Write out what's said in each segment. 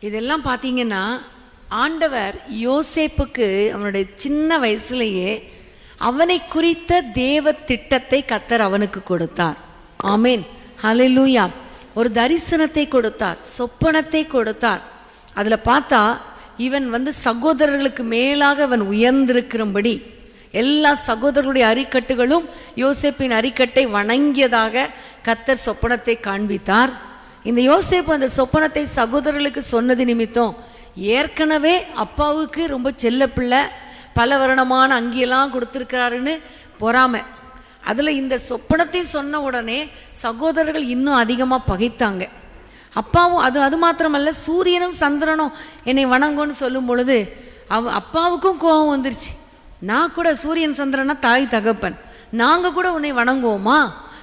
இதெல்லாம் பார்த்தீங்கன்னா ஆண்டவர் யோசேப்புக்கு அவனுடைய சின்ன வயசுலேயே அவனை குறித்த தேவ திட்டத்தை கத்தர் அவனுக்கு கொடுத்தார். ஆமேன். ஹalleluya. ஒரு தரிசனத்தை கொடுத்தார் சொப்பனத்தை கொடுத்தார். அதில் பார்த்தா இவன் வந்து சகோதரர்களுக்கு மேலாக அவன் உயர்ந்திருக்கிறபடி எல்லா சகோதரருடைய அரிக்கட்டுகளும் யோசேப்பின் அரிக்கட்டை வணங்கியதாக கத்தர் சொப்பனத்தை காண்பித்தார். இந்த யோசேப்பு அந்த சொப்பனத்தை சகோதரர்களுக்கு சொன்னது நிமித்தம் ஏற்கனவே அப்பாவுக்கு ரொம்ப செல்ல பிள்ளை பல வருணமான அங்கியெல்லாம் கொடுத்துருக்கிறாருன்னு பொறாமை. அதில் இந்த சொப்பனத்தை சொன்ன உடனே சகோதரர்கள் இன்னும் அதிகமாக பகைத்தாங்க. அப்பாவும் அது அது மாத்திரமல்ல சூரியனும் சந்திரனும் என்னை வணங்கும்னு சொல்லும் பொழுது அவ அப்பாவுக்கும் கோபம் வந்துருச்சு. நான் கூட சூரியன் சந்திரனா தாய் தகப்பன் நாங்கள் கூட உன்னை வணங்குவோமா?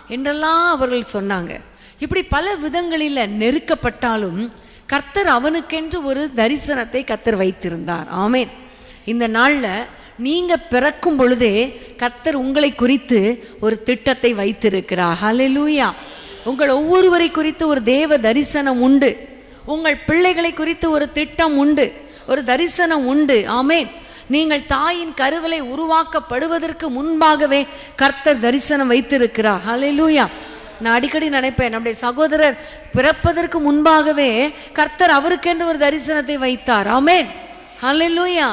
என்றெல்லாம் அவர்கள் சொன்னாங்க. இப்படி பல விதங்களில் நெருக்கப்பட்டாலும் கர்த்தர் அவனுக்கென்று ஒரு தரிசனத்தை கர்த்தர் வைத்திருந்தார். ஆமேன். இந்த நாளில் நீங்கள் பிறக்கும் பொழுதே கர்த்தர் உங்களை குறித்து ஒரு திட்டத்தை வைத்திருக்கிறார். ஹலெலூயா உங்கள் ஒவ்வொருவரை குறித்து ஒரு தேவ தரிசனம் உண்டு. உங்கள் பிள்ளைகளை குறித்து ஒரு திட்டம் உண்டு. ஒரு தரிசனம் உண்டு. ஆமேன். நீங்கள் தாயின் கருவலை உருவாக்கப்படுவதற்கு முன்பாகவே கர்த்தர் தரிசனம் வைத்திருக்கிறார். ஹலெலூயா நான் அடிக்கடி நினைப்பேன் நம்முடைய சகோதரர் பிறப்பதற்கு முன்பாகவே கர்த்தர் அவருக்கென்று ஒரு தரிசனத்தை வைத்தார். ஆமேன். ஹalleluya.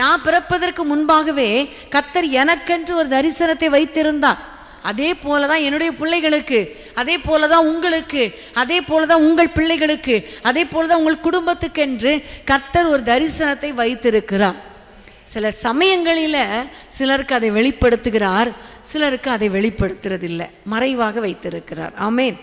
நான் பிறப்பதற்கு முன்பாகவே கர்த்தர் எனக்கென்று ஒரு தரிசனத்தை வைத்திருந்தார். அதே போல தான் என்னுடைய பிள்ளைகளுக்கு அதே போல தான் உங்களுக்கு அதே போல தான் உங்கள் பிள்ளைகளுக்கு அதே போல தான் உங்கள் குடும்பத்துக்கென்று கர்த்தர் ஒரு தரிசனத்தை வைத்திருக்கிறார். சில சமயங்களில் சிலருக்கு அதை வெளிப்படுத்துகிறார். சிலருக்கு அதை வெளிப்படுத்துறதில்லை. மறைவாக வைத்திருக்கிறார். ஆமேன்.